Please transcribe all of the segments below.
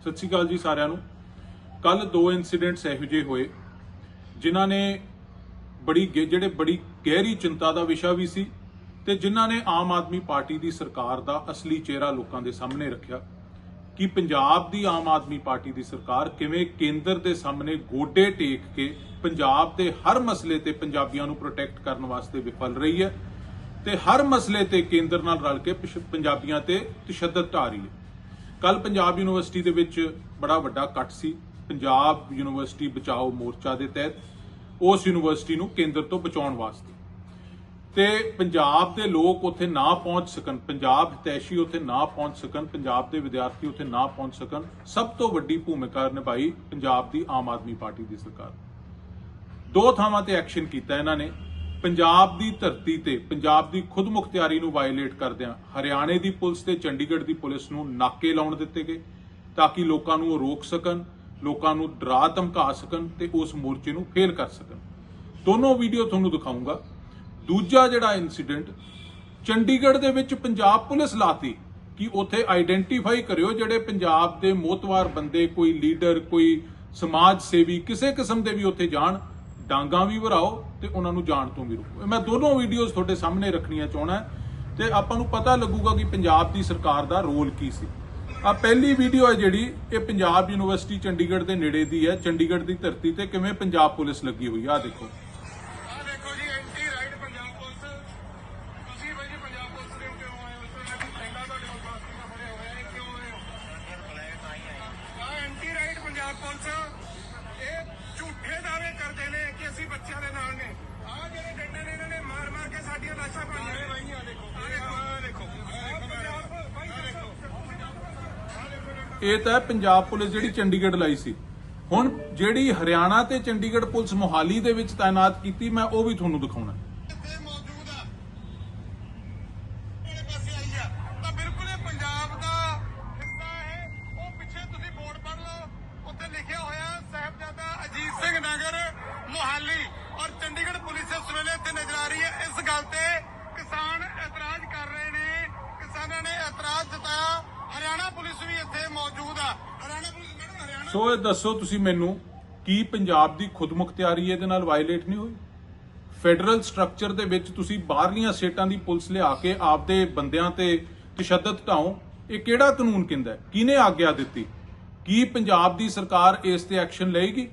ਸਤਿ ਸ਼੍ਰੀ ਅਕਾਲ ਜੀ ਸਾਰਿਆਂ ਨੂੰ। ਕੱਲ ਦੋ ਇਨਸੀਡੈਂਟਸ ਇਹੋ ਜਿਹੇ ਹੋਏ, ਜਿਨ੍ਹਾਂ ਨੇ ਬੜੀ ਜਿਹੜੇ ਬੜੀ ਗਹਿਰੀ ਚਿੰਤਾ ਦਾ ਵਿਸ਼ਾ ਵੀ ਸੀ ਤੇ ਜਿਨ੍ਹਾਂ ਨੇ ਆਮ ਆਦਮੀ ਪਾਰਟੀ ਦੀ ਸਰਕਾਰ ਦਾ ਅਸਲੀ ਚਿਹਰਾ ਲੋਕਾਂ ਦੇ ਸਾਹਮਣੇ ਰੱਖਿਆ। ਕਿ ਪੰਜਾਬ ਦੀ ਆਮ ਆਦਮੀ ਪਾਰਟੀ ਦੀ ਸਰਕਾਰ ਕਿਵੇਂ ਕੇਂਦਰ ਦੇ ਸਾਹਮਣੇ ਗੋਡੇ ਟੇਕ ਕੇ ਪੰਜਾਬ ਦੇ ਹਰ ਮਸਲੇ ਤੇ ਪੰਜਾਬੀਆਂ ਨੂੰ ਪ੍ਰੋਟੈਕਟ ਕਰਨ ਵਾਸਤੇ ਵਿਫਲ ਰਹੀ ਹੈ ਤੇ ਹਰ ਮਸਲੇ ਤੇ ਕੇਂਦਰ ਨਾਲ ਰਲ ਕੇ ਪਿਛ- ਪੰਜਾਬੀਆਂ ਤੇ ਤਸ਼ੱਦਦ ਢਾ ਰਹੀ ਹੈ? ਕੱਲ ਪੰਜਾਬ ਯੂਨੀਵਰਸਿਟੀ ਦੇ ਵਿੱਚ ਬੜਾ ਵੱਡਾ ਇਕੱਠ ਸੀ। ਪੰਜਾਬ ਯੂਨੀਵਰਸਿਟੀ ਬਚਾਓ ਮੋਰਚਾ ਦੇ ਤਹਿਤ ਉਸ ਯੂਨੀਵਰਸਿਟੀ ਨੂੰ ਕੇਂਦਰ ਤੋਂ ਬਚਾਉਣ ਵਾਸਤੇ। ਤੇ ਪੰਜਾਬ ਦੇ ਲੋਕ ਉੱਥੇ ਨਾ ਪਹੁੰਚ ਸਕਣ, ਪੰਜਾਬ ਹਿਤੈਸ਼ੀ ਉੱਥੇ ਨਾ ਪਹੁੰਚ ਸਕਣ, ਪੰਜਾਬ ਦੇ ਵਿਦਿਆਰਥੀ ਉੱਥੇ ਨਾ ਪਹੁੰਚ ਸਕਣ, ਸਭ ਤੋਂ ਵੱਡੀ ਭੂਮਿਕਾ ਨਿਭਾਈ ਪੰਜਾਬ ਦੀ ਆਮ ਆਦਮੀ ਪਾਰਟੀ ਦੀ ਸਰਕਾਰ। ਦੋ ਥਾਵਾਂ ਤੇ ਐਕਸ਼ਨ ਕੀਤਾ ਇਹਨਾਂ ਨੇ। ਪੰਜਾਬ ਦੀ ਧਰਤੀ ਤੇ ਪੰਜਾਬ ਦੀ ਖੁਦਮੁਖਤਿਆਰੀ ਨੂੰ ਵਾਇਲੇਟ ਕਰਦਿਆਂ ਹਰਿਆਣੇ ਦੀ ਪੁਲਿਸ ਤੇ ਚੰਡੀਗੜ੍ਹ ਦੀ ਪੁਲਿਸ ਨੂੰ ਨਾਕੇ ਲਾਉਣ ਦਿੱਤੇ ਗਏ ਤਾਂ ਕਿ ਲੋਕਾਂ ਨੂੰ ਉਹ ਰੋਕ ਸਕਣ, ਲੋਕਾਂ ਨੂੰ ਡਰਾ ਧਮਕਾ ਸਕਣ ਤੇ ਉਸ ਮੋਰਚੇ ਨੂੰ ਫੇਲ ਕਰ ਸਕਣ। ਦੋਨੋਂ ਵੀਡੀਓ ਤੁਹਾਨੂੰ ਦਿਖਾਉਂਗਾ ਦੂਜਾ ਜਿਹੜਾ ਇਨਸੀਡੈਂਟ ਚੰਡੀਗੜ੍ਹ ਦੇ ਵਿੱਚ ਪੰਜਾਬ ਪੁਲਿਸ ਲਾਤੀ ਕਿ ਉੱਥੇ ਆਈਡੈਂਟੀਫਾਈ ਕਰਿਓ ਜਿਹੜੇ ਪੰਜਾਬ ਦੇ ਮੋਤਵਾਰ ਬੰਦੇ, ਕੋਈ ਲੀਡਰ ਕੋਈ ਸਮਾਜ ਸੇਵੀ, ਕਿਸੇ ਕਿਸਮ ਦੇ ਵੀ ਉੱਥੇ ਜਾਣ। ਡਾਂਗਾ ਵੀ ਭਰਾਓ ਤੇ ਉਹਨਾਂ ਨੂੰ ਜਾਣ ਤੋਂ ਵੀ ਰੋਕੋ। ਮੈਂ ਦੋਨੋਂ ਵੀਡੀਓਜ਼ ਤੁਹਾਡੇ ਸਾਹਮਣੇ ਰੱਖਣੀਆਂ ਚਾਹਣਾ ਤੇ ਆਪਾਂ ਨੂੰ ਪਤਾ ਲੱਗੂਗਾ ਕਿ ਪੰਜਾਬ ਦੀ ਸਰਕਾਰ ਦਾ ਰੋਲ ਕੀ ਸੀ। ਆ ਪਹਿਲੀ ਵੀਡੀਓ ਹੈ ਜਿਹੜੀ, ਇਹ ਪੰਜਾਬ ਯੂਨੀਵਰਸਿਟੀ ਚੰਡੀਗੜ੍ਹ ਦੇ ਨੇੜੇ ਦੀ ਹੈ, ਚੰਡੀਗੜ੍ਹ ਦੀ ਧਰਤੀ ਤੇ ਕਿਵੇਂ ਪੰਜਾਬ ਪੁਲਿਸ ਲੱਗੀ ਹੋਈ ਆ ਆਹ ਦੇਖੋ ਆ ਦੇਖੋ ਜੀ ਐਂਟੀ ਰਾਈਟ ਪੰਜਾਬ ਪੁਲਿਸ ਤੁਸੀਂ ਬਾਈ ਜੀ ਪੰਜਾਬ ਪੁਲਿਸ ਦੇ ਕਿਉਂ ਆਏ ਹੋ ਸਰ ਮੈਂ ਕਹਿੰਦਾ ਤੁਹਾਡੇ ਕੋਲ ਬਾਸਤੀ ਦਾ ਫੜਿਆ ਹੋਇਆ ਇਹ ਕਿਉਂ ਆਏ ਹੋ ਆ ਐਂਟੀ ਰਾਈਟ ਪੰਜਾਬ ਪੁਲਿਸ ਇਹ ਝੂਠੇ ਦਾਅਵੇ ਕਰਦੇ ਨੇ ਕਿ ਅਸੀਂ ਬੱਚਿਆਂ ਦੇ ਨਾਲ ਨੇ ਆ ਜਿਹੜੇ ਡੰਡੇ ਨੇ ਇਹਨਾਂ ਨੇ ਮਾਰ ਮਾਰ ਕੇ ਸਾਡੀਆਂ ਲਾਸ਼ਾਂ ਪਾਈਆਂ ਨੇ ਬਾਈ ਆ ਦੇਖੋ ਆ ਦੇਖੋ ਆ ਦੇਖੋ ਪੰਜਾਬ ਬਾਈ ਦੇਖੋ ਇਹ ਤਾਂ ਪੰਜਾਬ ਪੁਲਿਸ ਜਿਹੜੀ ਚੰਡੀਗੜ੍ਹ ਲਾਈ ਸੀ। ਹੁਣ ਜਿਹੜੀ ਹਰਿਆਣਾ ਤੇ ਚੰਡੀਗੜ੍ਹ ਪੁਲਿਸ ਮੋਹਾਲੀ ਦੇ ਵਿੱਚ ਤਾਇਨਾਤ ਕੀਤੀ, ਮੈਂ ਉਹ ਵੀ ਤੁਹਾਨੂੰ ਦਿਖਾਉਣਾ। ਇੱਥੇ ਮੌਜੂਦ ਆ। ਕਿਹੜੇ ਪਾਸੇ ਆਈ ਆ। ਤਾਂ ਬਿਲਕੁਲ ਇਹ ਪੰਜਾਬ ਦਾ ਹਿੱਸਾ ਹੈ ਉਹ ਪਿੱਛੇ ਤੁਸੀਂ ਬੋਰਡ ਪੜ੍ਹ ਲਓ ਉੱਥੇ ਲਿਖਿਆ ਹੋਇਆ ਸਾਹਿਬਜ਼ਾਦਾ ਅਜੀਤ ਸਿੰਘ ਨਗਰ ਮੁਹਾਲੀ ਔਰ ਚੰਡੀਗੜ੍ਹ ਪੁਲਿਸ ਇਸ ਵੇਲੇ ਇੱਥੇ ਨਜ਼ਰ ਆ ਰਹੀ ਹੈ ਇਸ ਗੱਲ ਤੇ ਕਿਸਾਨ ਇਤਰਾਜ਼ ਕਰ ਰਹੇ ਨੇ ਕਿਸਾਨਾਂ ਨੇ ਇਤਰਾਜ਼ ਜਤਾਇਆ ਹਰਿਆਣਾ ਪੁਲਿਸ ਵੀ ਇੱਥੇ ਮੌਜੂਦ ਆ। ਹਰਿਆਣਾ ਪੁਲਿਸ, ਮੈਡਮ, ਹਰਿਆਣਾ ਸੋ ਇਹ ਦੱਸੋ ਤੁਸੀਂ ਮੈਨੂੰ ਕੀ ਪੰਜਾਬ ਦੀ ਖੁਦਮੁਖਤਿਆਰੀ ਇਹਦੇ ਨਾਲ ਵਾਇਲੇਟ ਨਹੀਂ ਹੋਈ? ਫੈਡਰਲ ਸਟਰਕਚਰ ਦੇ ਵਿੱਚ ਤੁਸੀਂ ਬਾਹਰਲੀਆਂ ਸਟੇਟਾਂ ਦੀ ਪੁਲਿਸ ਲਿਆ ਕੇ ਆਪਦੇ ਬੰਦਿਆਂ ਤੇ ਤਸ਼ੱਦਦ ਢਾਓ ਇਹ ਕਿਹੜਾ ਕਾਨੂੰਨ ਕਹਿੰਦਾ ਹੈ? ਕਿਹਨੇ ਆਗਿਆ ਦਿੱਤੀ? ਕੀ ਪੰਜਾਬ ਦੀ ਸਰਕਾਰ ਇਸ ਤੇ ਐਕਸ਼ਨ ਲਏਗੀ?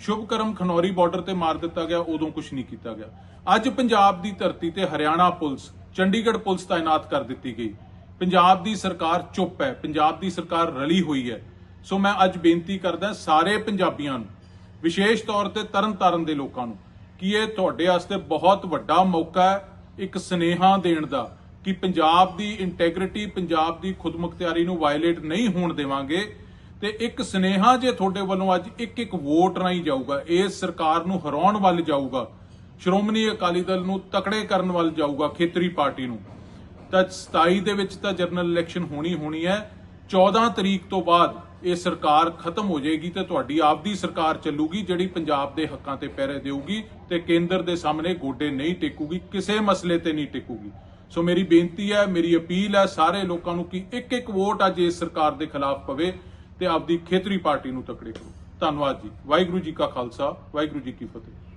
ਸ਼ੁਭਕਰਮ ਖਨੌਰੀ ਬਾਰਡਰ ਤੇ ਮਾਰ ਦਿੱਤਾ ਗਿਆ, ਉਦੋਂ ਕੁਝ ਨਹੀਂ ਕੀਤਾ ਗਿਆ। ਅੱਜ ਪੰਜਾਬ ਦੀ ਧਰਤੀ ਤੇ ਹਰਿਆਣਾ ਪੁਲਿਸ, ਚੰਡੀਗੜ੍ਹ ਪੁਲਿਸ ਤਾਇਨਾਤ ਕਰ ਦਿੱਤੀ ਗਈ। ਪੰਜਾਬ ਦੀ ਸਰਕਾਰ ਚੁੱਪ ਹੈ, ਪੰਜਾਬ ਦੀ ਸਰਕਾਰ ਰਲੀ ਹੋਈ ਹੈ। ਸੋ ਮੈਂ ਅੱਜ ਬੇਨਤੀ ਕਰਦਾ ਸਾਰੇ ਪੰਜਾਬੀਆਂ ਨੂੰ, ਵਿਸ਼ੇਸ਼ ਤੌਰ ਤੇ ਤਰਨਤਾਰਨ ਦੇ ਲੋਕਾਂ ਨੂੰ, ਕਿ ਇਹ ਤੁਹਾਡੇ ਵਾਸਤੇ ਬਹੁਤ ਵੱਡਾ ਮੌਕਾ ਹੈ, ਇੱਕ ਸਨੇਹਾ ਦੇਣ ਦਾ, ਕਿ ਪੰਜਾਬ ਦੀ ਇੰਟੈਗ੍ਰਿਟੀ ਪੰਜਾਬ ਦੀ ਖੁਦਮੁਖਤਿਆਰੀ ਨੂੰ ਵਾਇਲੇਟ ਨਹੀਂ ਹੋਣ ਦੇਵਾਂਗੇ। ਤੇ ਇੱਕ ਸਨੇਹਾ ਜੇ ਤੁਹਾਡੇ ਵੱਲੋਂ ਅੱਜ ਇੱਕ ਇੱਕ ਵੋਟ ਰਾਹੀਂ ਜਾਊਗਾ ਇਸ ਸਰਕਾਰ ਨੂੰ ਹਰਾਉਣ ਵੱਲ ਜਾਊਗਾ, ਸ਼੍ਰੋਮਣੀ ਅਕਾਲੀ ਦਲ ਨੂੰ ਤਕੜੇ ਕਰਨ ਵੱਲ ਜਾਊਗਾ ਖੇਤਰੀ ਪਾਰਟੀ ਨੂੰ। ਤਾਂ 27 ਦੇ ਵਿੱਚ ਤਾਂ ਜਨਰਲ ਇਲੈਕਸ਼ਨ ਹੋਣੀ ਹੋਣੀ ਹੈ। 14 ਤਰੀਕ ਤੋਂ ਬਾਅਦ ਇਹ ਸਰਕਾਰ ਖਤਮ ਹੋ ਜਾਏਗੀ ਤੇ ਤੁਹਾਡੀ ਆਪਦੀ ਸਰਕਾਰ ਚੱਲੂਗੀ ਜਿਹੜੀ ਪੰਜਾਬ ਦੇ ਹੱਕਾਂ ਤੇ ਪੈਰੇ ਦੇਊਗੀ ਤੇ ਕੇਂਦਰ ਦੇ ਸਾਹਮਣੇ ਗੋਡੇ ਨਹੀਂ ਟੇਕੂਗੀ, ਕਿਸੇ ਮਸਲੇ ਤੇ ਨਹੀਂ ਟੇਕੂਗੀ। ਸੋ ਮੇਰੀ ਬੇਨਤੀ ਹੈ, ਮੇਰੀ ਅਪੀਲ ਹੈ ਸਾਰੇ ਲੋਕਾਂ ਨੂੰ ਕਿ ਇੱਕ ਇੱਕ ਵੋਟ ਅੱਜ ਇਸ ਸਰਕਾਰ ਦੇ ਖਿਲਾਫ ਪਵੇ ਤੇ ਆਪਦੀ ਖੇਤਰੀ ਪਾਰਟੀ ਨੂੰ ਤਕੜੇ ਕਰੋ। ਧੰਨਵਾਦ ਜੀ। ਵਾਹਿਗੁਰੂ ਜੀ ਕਾ ਖਾਲਸਾ, ਵਾਹਿਗੁਰੂ ਜੀ ਕੀ ਫਤਿਹ।